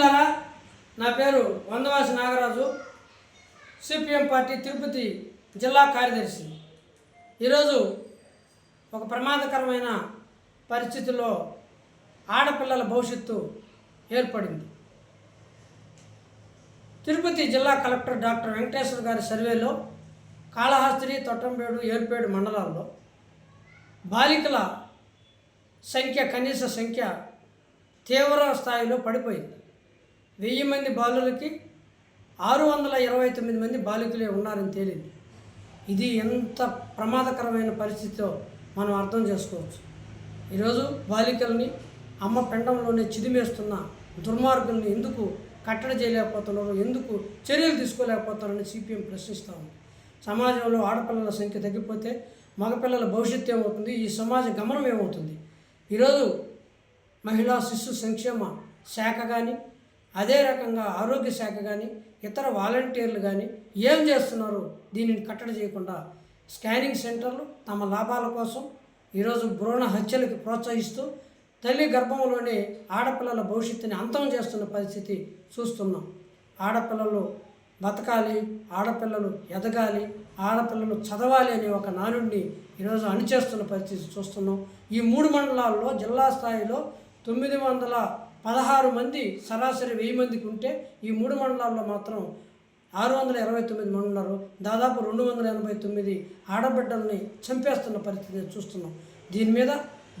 నా పేరు Vandavasi Nagaraju. CPM party Tirupati జిల్లా కార్యదర్శి. ఈరోజు ఒక ప్రమాదకరమైన పరిస్థితుల్లో ఆడపిల్లల భవిష్యత్తు ఏర్పడింది. తిరుపతి జిల్లా కలెక్టర్ డాక్టర్ వెంకటేశ్వర గారి సర్వేలో కాళహస్తి తొట్టంబేడు ఏర్పేడు మండలాల్లో బాలికల సంఖ్య కనీస సంఖ్య తీవ్ర స్థాయిలో పడిపోయింది. వెయ్యి మంది బాలులకి ఆరు వందల ఇరవై తొమ్మిది మంది బాలికలే ఉన్నారని తేలింది. ఇది ఎంత ప్రమాదకరమైన పరిస్థితితో మనం అర్థం చేసుకోవచ్చు. ఈరోజు బాలికల్ని అమ్మ పెండంలోనే చిదిమేస్తున్న దుర్మార్గుల్ని ఎందుకు కట్టడి చేయలేకపోతున్నారు? ఎందుకు చర్యలు తీసుకోలేకపోతున్నారని సిపిఎం ప్రశ్నిస్తూ ఉంది. సమాజంలో ఆడపిల్లల సంఖ్య తగ్గిపోతే మగపిల్లల భవిష్యత్తు ఏమవుతుంది? ఈ సమాజ గమనం ఏమవుతుంది? ఈరోజు మహిళా శిశు సంక్షేమ శాఖ కానీ అదే రకంగా ఆరోగ్య శాఖ కానీ ఇతర వాలంటీర్లు కానీ ఏం చేస్తున్నారు దీనిని కట్టడి చేయకుండా స్కానింగ్ సెంటర్లు తమ లాభాల కోసం ఈరోజు భ్రూణ హత్యలకు ప్రోత్సహిస్తూ తల్లి గర్భంలోనే ఆడపిల్లల భవిష్యత్తుని అంతం చేస్తున్న పరిస్థితి చూస్తున్నాం. ఆడపిల్లలు బతకాలి ఆడపిల్లలు ఎదగాలి ఆడపిల్లలు చదవాలి అనే ఒక నానుడిని ఈరోజు అణిచేస్తున్న పరిస్థితి చూస్తున్నాం. ఈ మూడు మండలాల్లో జిల్లా స్థాయిలో తొమ్మిది వందల పదహారు మంది సరాసరి వెయ్యి మందికి ఉంటే ఈ మూడు మండలాల్లో మాత్రం ఆరు వందల ఇరవై తొమ్మిది మంది ఉన్నారు దాదాపు రెండు వందల ఎనభై తొమ్మిది ఆడబిడ్డల్ని చంపేస్తున్న పరిస్థితిని చూస్తున్నాం. దీని మీద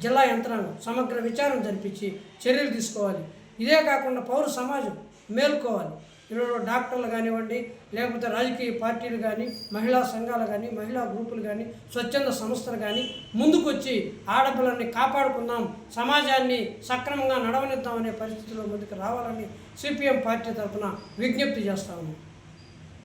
జిల్లా యంత్రాంగం సమగ్ర విచారణ జరిపించి చర్యలు తీసుకోవాలి. ఇదే కాకుండా పౌర సమాజం మేల్కోవాలి. ఈరోజు డాక్టర్లు కానివ్వండి లేకపోతే రాజకీయ పార్టీలు కానీ మహిళా సంఘాలు కానీ మహిళా గ్రూపులు కానీ స్వచ్ఛంద సంస్థలు కానీ ముందుకొచ్చి ఆడపిల్లల్ని కాపాడుకుందాం సమాజాన్ని సక్రమంగా నడవనిద్దాం అనే పరిస్థితిలో ముందుకు రావాలని సిపిఎం పార్టీ తరఫున విజ్ఞప్తి చేస్తాము